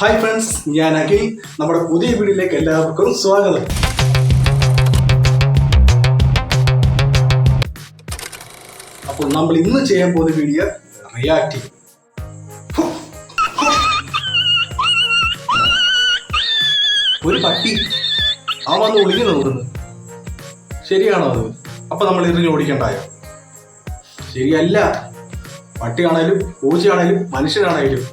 Hi friends ഞാൻ അഖിൽ. നമ്മുടെ പുതിയ വീഡിയോയിലേക്ക് എല്ലാവർക്കും സ്വാഗതം. അപ്പോൾ നമ്മൾ ഇന്ന് ചെയ്യാൻ പോകുന്ന വീഡിയോ റിയാക്ടിങ് ഒരു പട്ടി. ആ വന്ന് ഒളിഞ്ഞു നോക്കുന്നു. ശരിയാണോ അത്? അപ്പൊ നമ്മൾ ഇതിന് ഓടിക്കണ്ടായോ ശരിയല്ല. പട്ടിയാണേലും പൂച്ചയാണേലും മനുഷ്യനാണേലും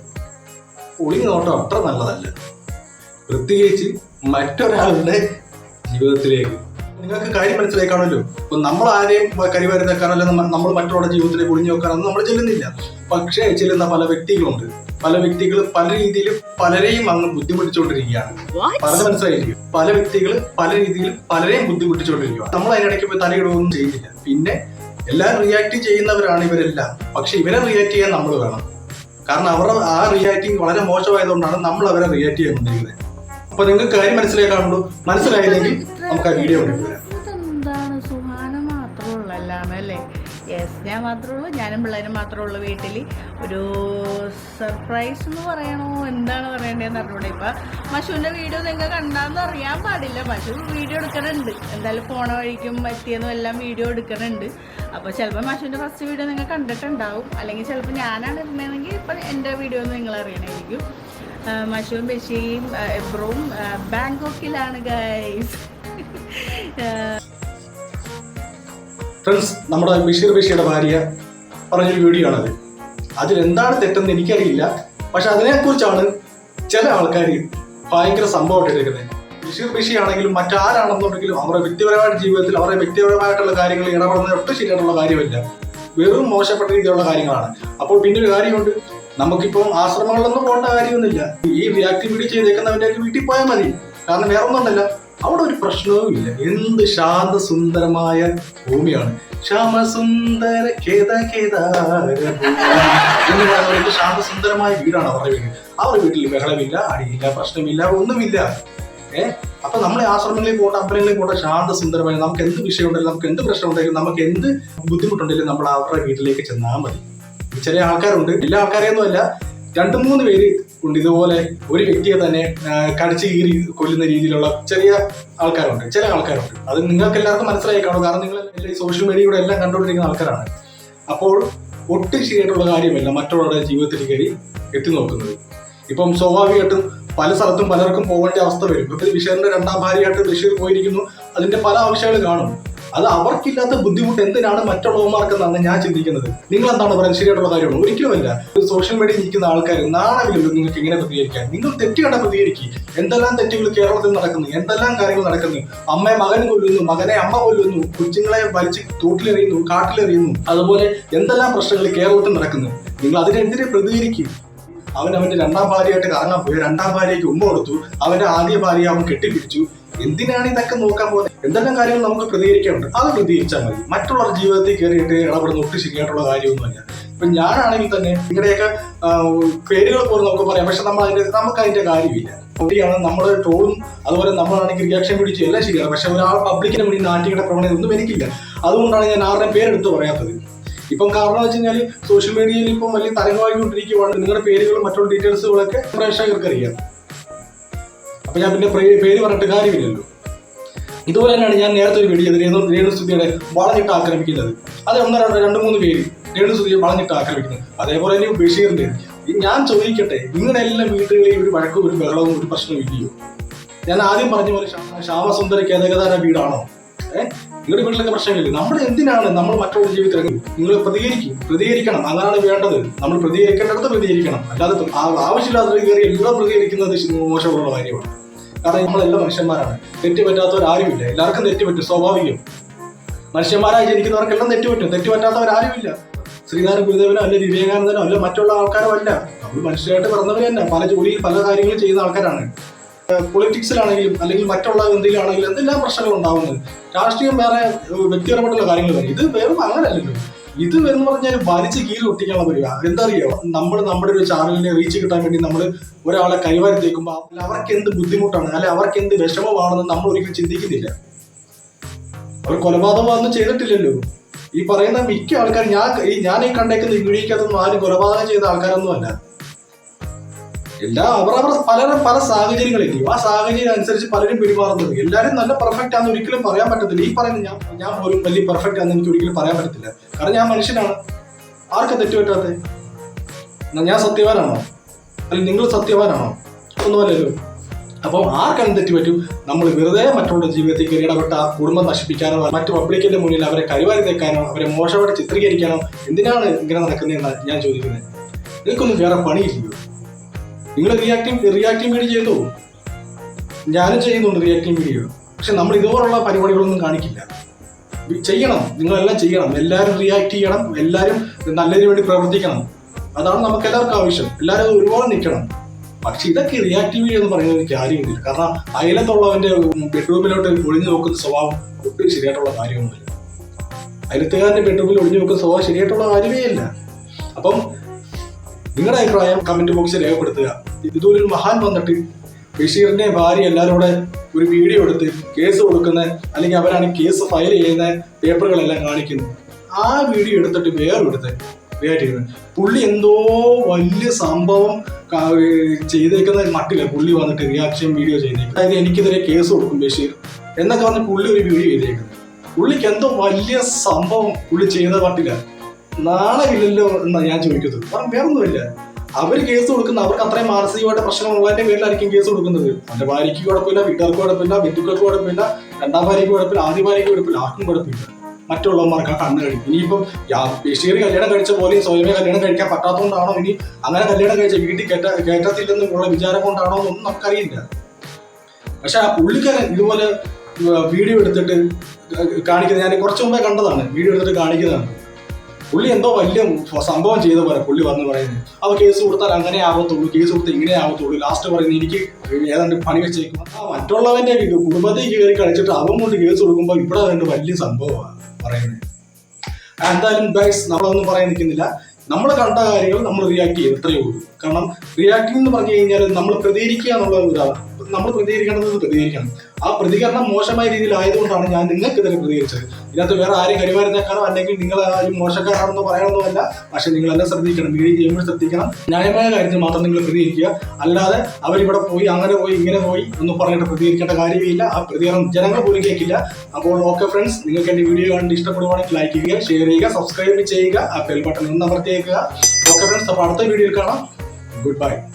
ഒളിഞ്ഞു നോട്ടം അത്ര നല്ലതല്ല. പ്രത്യേകിച്ച് മറ്റൊരാളുടെ ജീവിതത്തിലേക്ക്. നിങ്ങൾക്ക് കാര്യം മനസ്സിലാക്കാണല്ലോ ഇപ്പൊ നമ്മൾ ആരെയും കരിവാരി നിൽക്കാനല്ല നമ്മൾ മറ്റുള്ള ജീവിതത്തിലേക്ക് ഒളിഞ്ഞു നോക്കാനൊന്നും നമ്മൾ ചെല്ലുന്നില്ല. പക്ഷേ ചെല്ലുന്ന പല വ്യക്തികളുണ്ട്. പല വ്യക്തികൾ പല രീതിയിൽ പലരെയും അങ്ങ് ബുദ്ധിമുട്ടിച്ചുകൊണ്ടിരിക്കുകയാണ് പറഞ്ഞ മനസ്സിലായില്ലേ? പല വ്യക്തികൾ പല രീതിയിൽ പലരെയും ബുദ്ധിമുട്ടിച്ചുകൊണ്ടിരിക്കുക നമ്മൾ അതിനിടയ്ക്ക് പോയി തലയിടുകയൊന്നും ചെയ്യുന്നില്ല പിന്നെ എല്ലാം റിയാക്ട് ചെയ്യുന്നവരാണ് ഇവരെല്ലാം. പക്ഷെ ഇവരെ റിയാക്ട് ചെയ്യാൻ നമ്മൾ വേണം. കാരണം അവരുടെ ആ റിയാക്ടിങ് വളരെ മോശമായതുകൊണ്ടാണ് നമ്മൾ അവരെ റിയാക്ട് ചെയ്യുന്നത് അപ്പൊ നിങ്ങൾക്ക് കാര്യം മനസ്സിലാക്കാണല്ലോ മനസ്സിലായില്ലെങ്കിൽ നമുക്ക് ആ വീഡിയോ കൊണ്ടുവരാം യെസ് ഞാൻ മാത്രമേ ഉള്ളൂ ഞാനും പിള്ളേരും മാത്രമേ ഉള്ളൂ വീട്ടിൽ ഒരു സർപ്രൈസ് എന്ന് പറയണോ? എന്താണ് പറയേണ്ടതെന്ന് അറിഞ്ഞൂടെ ഇപ്പം? പശുവിന്റെ വീഡിയോ നിങ്ങൾ കണ്ടാന്ന് അറിയാൻ പാടില്ല. മഷു വീഡിയോ എടുക്കണുണ്ട്. എന്തായാലും പോണ വഴിക്കും പറ്റിയതും എല്ലാം വീഡിയോ എടുക്കണുണ്ട്. അപ്പോൾ ചിലപ്പോൾ പശുവിന്റെ ഫസ്റ്റ് വീഡിയോ നിങ്ങൾ കണ്ടിട്ടുണ്ടാവും. അല്ലെങ്കിൽ ചിലപ്പോൾ ഞാനാണ് ഇരുന്നതെങ്കിൽ എന്റെ വീഡിയോ നിങ്ങൾ അറിയണമായിരിക്കും മഷൂം ബഷീം എബ്രവും ബാങ്കോക്കിലാണ് ഗൈസ് ഫ്രണ്ട്സ് നമ്മുടെ ബഷീർ ബഷീറുടെ ഭാര്യ പറഞ്ഞൊരു വീഡിയോ ആണത്. അതിൽ എന്താണ് തെറ്റെന്ന് എനിക്കറിയില്ല. പക്ഷെ അതിനെക്കുറിച്ചാണ് ചില ആൾക്കാർ ഭയങ്കര സംഭവമായിട്ട് എടുക്കുന്നത് ബഷീർ ബഷി ആണെങ്കിലും മറ്റാരാണെന്നുണ്ടെങ്കിലും അവരുടെ വ്യക്തിപരമായിട്ട് ജീവിതത്തിൽ അവരുടെ വ്യക്തിപരമായിട്ടുള്ള കാര്യങ്ങൾ ഇടപെടുന്നത് ഒട്ടും ശരിയായിട്ടുള്ള കാര്യമല്ല. വെറും മോശപ്പെട്ട രീതിയിലുള്ള കാര്യങ്ങളാണ്. അപ്പോൾ പിന്നെ ഒരു കാര്യമുണ്ട്. നമുക്കിപ്പം ആശ്രമങ്ങളിലൊന്നും പോകേണ്ട കാര്യമൊന്നുമില്ല. ഈ ആക്ടിവിറ്റി ചെയ്തേക്കുന്നവന്റെ വീട്ടിൽ പോയാൽ മതി. കാരണം വേറെ ഒന്നുമല്ല അവിടെ ഒരു പ്രശ്നവും ഇല്ല. എന്ത് ശാന്ത സുന്ദരമായ ഭൂമിയാണ്. ശ്യാമസുന്ദര ഖേദ ഖേദ എന്ന് പറയുന്നത് ഒരു ശാന്ത സുന്ദരമായ വീടാണ് അവരുടെ വീട്. അവരുടെ വീട്ടിൽ ബഹളമില്ല അടിയില്ല പ്രശ്നമില്ല ഒന്നുമില്ല. ഏഹ് അപ്പൊ നമ്മളെ ആശ്രമങ്ങളിൽ പോകേണ്ട അമ്പലങ്ങളിൽ പോകേണ്ട ശാന്ത സുന്ദരമായി നമുക്ക് എന്ത് വിഷയമുണ്ടെങ്കിലും നമുക്ക് എന്ത് പ്രശ്നമുണ്ടെങ്കിലും നമുക്ക് എന്ത് ബുദ്ധിമുട്ടുണ്ടെങ്കിലും നമ്മൾ അവരുടെ വീട്ടിലേക്ക് ചെന്നാൽ മതി. ചില ആൾക്കാരുണ്ട്. എല്ലാ ആൾക്കാരെയൊന്നും അല്ല രണ്ടു മൂന്ന് പേര് ഉണ്ട് ഇതുപോലെ. ഒരു വ്യക്തിയെ തന്നെ കടിച്ചു കീറി കൊല്ലുന്ന രീതിയിലുള്ള ചെറിയ ആൾക്കാരുണ്ട്. ചില ആൾക്കാരുണ്ട്. അത് നിങ്ങൾക്ക് എല്ലാവർക്കും മനസ്സിലായി കാണും. കാരണം നിങ്ങൾ ഈ സോഷ്യൽ മീഡിയയുടെ എല്ലാം കണ്ടുകൊണ്ടിരിക്കുന്ന ആൾക്കാരാണ്. അപ്പോൾ ഒട്ടും ശരിയായിട്ടുള്ള കാര്യമല്ല മറ്റുള്ളവരുടെ ജീവിതത്തിൽ കയറി എത്തി നോക്കുന്നത്. ഇപ്പം സ്വാഭാവികമായിട്ടും പല സ്ഥലത്തും പലർക്കും പോകേണ്ട അവസ്ഥ വരും. ഇപ്പൊ ബിഷറിന്റെ രണ്ടാം ഭാര്യയായിട്ട് ബഷീർ പോയിരിക്കുന്നു. അതിന്റെ പല ആവശ്യങ്ങൾ കാണും. അത് അവർക്കില്ലാത്ത ബുദ്ധിമുട്ട് എന്തിനാണ് മറ്റുള്ളവന്മാർക്ക് എന്നാണ് ഞാൻ ചിന്തിക്കുന്നത്. നിങ്ങൾ എന്താണ് പറയുന്നത്? ശരിയായിട്ടുള്ള കാര്യമാണ്? ഒരിക്കലുമല്ല. ഒരു സോഷ്യൽ മീഡിയയിൽ നിൽക്കുന്ന ആൾക്കാർ നാണമില്ലല്ലോ നിങ്ങൾക്ക് എങ്ങനെ പ്രതികരിക്കാൻ. നിങ്ങൾ തെറ്റ് പ്രതികരിക്കുക എന്തെല്ലാം തെറ്റുകൾ കേരളത്തിൽ നടക്കുന്നു? എന്തെല്ലാം കാര്യങ്ങൾ നടക്കുന്നു? അമ്മയെ മകൻ കൊല്ലുന്നു മകനെ അമ്മ കൊല്ലുന്നു കുഞ്ഞുങ്ങളെ വലിച്ച് തോട്ടിലെറിയുന്നു കാട്ടിലെറിയുന്നു. അതുപോലെ എന്തെല്ലാം പ്രശ്നങ്ങൾ കേരളത്തിൽ നടക്കുന്നു? നിങ്ങൾ അതിനെതിരെ പ്രതികരിക്കും. അവൻ അവന്റെ രണ്ടാം ഭാര്യയായിട്ട് കറങ്ങാൻ പോയി. രണ്ടാം ഭാര്യയ്ക്ക് ഉമ്മ കൊടുത്തു. അവന്റെ ആദ്യ ഭാര്യ അവൻ കെട്ടിപ്പിടിച്ചു. എന്തിനാണ് ഇതൊക്കെ നോക്കാൻ പോകുന്നത്? എന്തെല്ലാം കാര്യങ്ങൾ നമുക്ക് പ്രതികരിക്കാനുണ്ട്? അത് പ്രതികരിച്ചാൽ മതി. മറ്റുള്ളവർ ജീവിതത്തിൽ കയറിയിട്ട് ഇടപെടുന്ന ഒട്ടും ശരിയായിട്ടുള്ള കാര്യമൊന്നുമല്ല. ഇപ്പൊ ഞാനാണെങ്കിൽ തന്നെ നിങ്ങളുടെയൊക്കെ പേരുകൾ പോലും നമുക്ക് പറയാം. പക്ഷെ നമ്മൾ അതിന്റെ നമുക്ക് അതിന്റെ കാര്യമില്ല. ശരിയാണ് നമ്മൾ ട്രോളും അതുപോലെ നമ്മളാണെങ്കിൽ റിയാക്ഷൻ പിടിച്ചു എല്ലാം ശരിയാണ്. പക്ഷെ ഒരാൾ പബ്ലിക്കിന് വേണ്ടി നാട്ടിയുടെ പ്രവണത ഒന്നും എനിക്കില്ല. അതുകൊണ്ടാണ് ഞാൻ ആരുടെയും പേരെടുത്ത് പറയാത്തത്. ഇപ്പം കാരണം വെച്ച് കഴിഞ്ഞാൽ സോഷ്യൽ മീഡിയയിൽ ഇപ്പം വലിയ തരംഗമായിക്കൊണ്ടിരിക്കുവാണ്. നിങ്ങളുടെ പേരുകളും മറ്റുള്ള ഡീറ്റെയിൽസുകളൊക്കെ പ്രേക്ഷകർക്ക് അറിയാം അപ്പൊ ഞാൻ പിന്നെ പേര് പറഞ്ഞിട്ട് കാര്യമില്ലല്ലോ. ഇതുപോലെ തന്നെയാണ് ഞാൻ നേരത്തെ ഒരു വീഡിയോ രേണു രേണുസ്തുതിയുടെ വളഞ്ഞിട്ട് ആക്രമിക്കുന്നത്. അത് ഒന്ന് രണ്ട് രണ്ട് മൂന്ന് പേര് രേണുസ്തുതിയെ വളഞ്ഞിട്ട് ആക്രമിക്കുന്നത്. അതേപോലെ തന്നെ ബഷീറിന്റെ. ഞാൻ ചോദിക്കട്ടെ നിങ്ങളുടെ എല്ലാ ഒരു വഴക്കും ഒരു ബഹളവും ഒരു പ്രശ്നവും ഇല്ലയോ? ഞാൻ ആദ്യം പറഞ്ഞ പോലെ ശ്യാമ- ശ്യാമസുന്ദര കേതകതാര വീടാണോ? ഏഹ് നിങ്ങളുടെ വീട്ടിലൊക്കെ പ്രശ്നമില്ല നമ്മൾ എന്തിനാണ് നമ്മൾ മറ്റുള്ള ജീവിതത്തിൽ നിങ്ങൾ പ്രതികരിക്കും. പ്രതികരിക്കണം. അങ്ങനെയാണ് വേണ്ടത്. നമ്മൾ പ്രതികരിക്കേണ്ടത് പ്രതികരിക്കണം. അല്ലാതെ ആവശ്യമില്ലാത്ത കയറി എല്ലാം പ്രതികരിക്കുന്നത് മോശമുള്ള കാര്യമാണ്. കാരണം നമ്മളെല്ലാം മനുഷ്യന്മാരാണ്. തെറ്റ് പറ്റാത്തവർ ആരുമില്ല എല്ലാവർക്കും തെറ്റ് പറ്റും സ്വാഭാവികം. മനുഷ്യന്മാരായി ജനിക്കുന്നവർക്കെല്ലാം തെറ്റ് പറ്റും. തെറ്റ് പറ്റാത്തവരാരുമില്ല. ഗുരുദേവനോ അല്ലെ വിവേകാനന്ദനോ അല്ലെ മറ്റുള്ള ആൾക്കാരോ അല്ല. നമ്മൾ മനുഷ്യരായിട്ട് പിറന്നവർ തന്നെ പല ജോലിയിൽ പല കാര്യങ്ങളും ചെയ്യുന്ന ആൾക്കാരാണ്. പൊളിറ്റിക്സിലാണെങ്കിലും അല്ലെങ്കിൽ മറ്റുള്ള എന്തെങ്കിലാണെങ്കിലും എന്തെല്ലാം പ്രശ്നങ്ങൾ ഉണ്ടാവുന്നത് രാഷ്ട്രീയം വേറെ വ്യക്തിപരമായിട്ടുള്ള കാര്യങ്ങൾ വരും ഇത് വെറും അങ്ങനെയല്ലല്ലോ ഇത് എന്ന് പറഞ്ഞാൽ വലിച്ച് കീറി ഒട്ടിക്കാനുള്ള പരിപാടി. എന്താ അറിയോ നമ്മൾ നമ്മുടെ ഒരു ചാനലിനെ റീച്ച് കിട്ടാൻ വേണ്ടി നമ്മൾ ഒരാളെ കൈവാരി തേക്കുമ്പോൾ അവർക്ക് എന്ത് ബുദ്ധിമുട്ടാണ്? അല്ലെ അവർക്ക് എന്ത് വിഷമമാണെന്ന് നമ്മൾ ഒരിക്കലും ചിന്തിക്കുന്നില്ല. അവർ കൊലപാതകമൊന്നും ചെയ്തിട്ടില്ലല്ലോ. ഈ പറയുന്ന മിക്ക ആൾക്കാർ ഞാൻ ഞാൻ ഈ കണ്ടേക്കുന്ന ഈ വീഡിയോക്കകത്തൊന്നും ആരും കൊലപാതകം ചെയ്ത ആൾക്കാരൊന്നും അല്ല എല്ലാ അവരവർ പലരും പല സാഹചര്യങ്ങളില്ലേ ആ സാഹചര്യം അനുസരിച്ച് പലരും പെരുമാറുന്നത് എല്ലാവരും നല്ല പെർഫെക്റ്റ് ആണെന്ന് ഒരിക്കലും പറയാൻ പറ്റത്തില്ല. ഈ പറയുന്ന ഞാൻ ഞാൻ പോലും വലിയ പെർഫെക്റ്റ് ആണെന്ന് എനിക്ക് ഒരിക്കലും പറയാൻ പറ്റത്തില്ല. കാരണം ഞാൻ മനുഷ്യനാണ്. ആർക്കാ തെറ്റുപറ്റാത്തത് എന്നാ ഞാൻ സത്യവാനാണോ? അല്ലെങ്കിൽ നിങ്ങൾ സത്യവാനാണോ? ഒന്നുമല്ലല്ലോ അപ്പോൾ ആർക്കാണ് തെറ്റുപറ്റും നമ്മൾ വെറുതെ മറ്റുള്ള ജീവിതത്തിൽ കയറി ഇടപെട്ട ആ കുടുംബം നശിപ്പിക്കാനോ മറ്റു പബ്ലിക്കിന്റെ മുന്നിൽ അവരെ കരുവാരി തേക്കാനോ അവരെ മോശമായിട്ട് ചിത്രീകരിക്കാനോ എന്തിനാണ് ഇങ്ങനെ നടക്കുന്നതെന്ന് ഞാൻ ചോദിക്കുന്നത്. നിങ്ങൾക്കൊന്നും വേറെ പണിയില്ലയോ നിങ്ങൾ റിയാക്ടിംഗ് റിയാക്ടിംഗ് വീഡിയോ ചെയ്തു. ഞാനും ചെയ്യുന്നുണ്ട് റിയാക്ടിംഗ് വീഡിയോ പക്ഷെ നമ്മൾ ഇതുപോലുള്ള പരിപാടികളൊന്നും കാണിക്കില്ല. ചെയ്യണം. നിങ്ങളെല്ലാം ചെയ്യണം. എല്ലാവരും റിയാക്ട് ചെയ്യണം. എല്ലാവരും നല്ലതിന് വേണ്ടി പ്രവർത്തിക്കണം. അതാണ് നമുക്ക് എല്ലാവർക്കും ആവശ്യം. എല്ലാവരും ഒരുപാട് നിൽക്കണം. പക്ഷെ ഇതൊക്കെ റിയാക്ടീവ് വീഡിയോ എന്ന് പറയുന്നത് എനിക്ക് കാര്യമൊന്നുമില്ല കാരണം അയലത്തുള്ളവന്റെ ബെഡ്റൂമിലോട്ട് ഒളിഞ്ഞു നോക്കുന്ന സ്വഭാവം ഒട്ടും ശരിയായിട്ടുള്ള കാര്യമൊന്നുമില്ല. അയലത്തുകാരന്റെ ബെഡ്റൂമിൽ ഒളിഞ്ഞു നോക്കുന്ന സ്വഭാവം ശരിയായിട്ടുള്ള കാര്യമേ അല്ല അപ്പം നിങ്ങളുടെ അഭിപ്രായം കമന്റ് ബോക്സിൽ രേഖപ്പെടുത്തുക. ഇതുപോലെ ഒരു മഹാൻ വന്നിട്ട് ബഷീറിന്റെ ഭാര്യ എല്ലാവരും കൂടെ ഒരു വീഡിയോ എടുത്ത് കേസ് കൊടുക്കുന്ന അല്ലെങ്കിൽ അവരാണ് കേസ് ഫയൽ ചെയ്യുന്ന പേപ്പറുകളെല്ലാം കാണിക്കുന്നു. ആ വീഡിയോ എടുത്തിട്ട് വേറെ എടുത്ത് വേറെ പുള്ളി എന്തോ വലിയ സംഭവം ചെയ്തേക്കുന്ന മട്ടില്ല. പുള്ളി വന്നിട്ട് റിയാക്ഷൻ വീഡിയോ ചെയ്തേക്കുന്നത് അതായത് എനിക്കെതിരെ കേസ് കൊടുക്കും ബഷീർ എന്നൊക്കെ പറഞ്ഞ് പുള്ളി ഒരു വീഡിയോ ചെയ്തേക്കുന്നത് പുള്ളിക്ക് എന്തോ വലിയ സംഭവം പുള്ളി ചെയ്ത മട്ടില്ല. നാളെയില്ലല്ലോ എന്നാണ് ഞാൻ ചോദിക്കുന്നത്. കാരണം വേറൊന്നുമില്ല. അവർ കേസ് കൊടുക്കുന്ന അവർക്ക് അത്രയും മാനസികമായിട്ട് പ്രശ്നമുള്ളതിന്റെ പേരിലായിരിക്കും കേസ് കൊടുക്കുന്നത്. അവന്റെ ഭാര്യയ്ക്ക് കുഴപ്പമില്ല വീട്ടുകാർക്ക് കുഴപ്പമില്ല ബന്ധുക്കൾക്ക് കുഴപ്പമില്ല രണ്ടാം ഭാര്യയ്ക്ക് കുഴപ്പമില്ല ആദ്യ ഭാര്യയ്ക്ക് കുഴപ്പമില്ല ആർക്കും കുഴപ്പമില്ല. മറ്റുള്ളവന്മാർക്ക് ആ കണ്ണ് കഴിക്കും ഇനിയിപ്പം ബഷീർ കല്യാണം കഴിച്ച പോലെയും സ്വയമേ കല്യാണം കഴിക്കാൻ പറ്റാത്തതുകൊണ്ടാണോ? ഇനി അങ്ങനെ കല്യാണം കഴിച്ച വീട്ടിൽ കയറ്റ കയറ്റത്തില്ലെന്നുള്ള വിചാരം കൊണ്ടാണോ എന്നൊന്നും നമുക്കറിയില്ല. പക്ഷെ ആ പുള്ളിക്കാരൻ ഇതുപോലെ വീഡിയോ എടുത്തിട്ട് കാണിക്കുന്നത് ഞാൻ കുറച്ച് മുമ്പേ കണ്ടതാണ്. വീഡിയോ എടുത്തിട്ട് കാണിക്കുന്നതാണ്. പുള്ളി എന്തോ വലിയ സംഭവം ചെയ്ത പോലെ പുള്ളി വന്ന് പറയുന്നത് അവ കേസ് കൊടുത്താൽ അങ്ങനെ ആവത്തുള്ളൂ കേസ് കൊടുത്താൽ ഇങ്ങനെ ആവത്തുള്ളൂ. ലാസ്റ്റ് പറയുന്നത് എനിക്ക് ഏതാണ്ട് പണി വെച്ചേക്കും. ആ മറ്റുള്ളവന്റെ കുടുംബത്തിൽ കയറി കളിച്ചിട്ട് അവൻ കൊണ്ട് കേസ് കൊടുക്കുമ്പോൾ ഇവിടെ വേണ്ട വലിയ സംഭവമാണ് പറയുന്നത്. എന്തായാലും ഗൈസ് നമ്മളൊന്നും പറയാൻ നിൽക്കുന്നില്ല. നമ്മൾ കണ്ട കാര്യങ്ങൾ നമ്മൾ റിയാക്ട് ചെയ്യും ഇത്രയേ ഉള്ളൂ. കാരണം റിയാക്ടിംഗ് എന്ന് പറഞ്ഞു കഴിഞ്ഞാൽ നമ്മൾ പ്രതികരിക്കുക എന്നുള്ള ഇതാണ്. നമ്മൾ പ്രതികരിക്കേണ്ടത് പ്രതികരിക്കണം. ആ പ്രതികരണം മോശമായ രീതിയിൽ ആയതുകൊണ്ടാണ് ഞാൻ നിങ്ങൾക്കെതിരെ പ്രതികരിച്ചത്. ഇതിനകത്ത് വേറെ ആരും കരിവാരുന്നേക്കാണോ അല്ലെങ്കിൽ നിങ്ങൾ ആരും മോശക്കാരാണെന്ന് പറയണമെന്നല്ല പക്ഷെ നിങ്ങൾ എല്ലാം ശ്രദ്ധിക്കണം വീഡിയോ ചെയ്യുമ്പോൾ ശ്രദ്ധിക്കണം. ന്യായമായ കാര്യത്തിൽ മാത്രം നിങ്ങൾ പ്രതികരിക്കുക. അല്ലാതെ അവരിവിടെ പോയി അങ്ങനെ പോയി ഇങ്ങനെ പോയി എന്ന് പറഞ്ഞിട്ട് പ്രതികരിക്കേണ്ട കാര്യമില്ല. ആ പ്രതികരണം ജനങ്ങൾ പോലും കേൾക്കില്ല. അപ്പോൾ ഓക്കെ ഫ്രണ്ട്സ് നിങ്ങൾക്ക് എന്റെ വീഡിയോ കണ്ട് ഇഷ്ടപ്പെടുവാണെങ്കിൽ ലൈക്ക് ചെയ്യുക ഷെയർ ചെയ്യുക സബ്സ്ക്രൈബ് ചെയ്യുക ആ ബെൽ ബട്ടൺ ഒന്ന് അമർത്തിയേക്കുക. ഓക്കെ ഫ്രണ്ട്സ് അപ്പോൾ അടുത്ത വീഡിയോയിൽ കാണാം. Goodbye.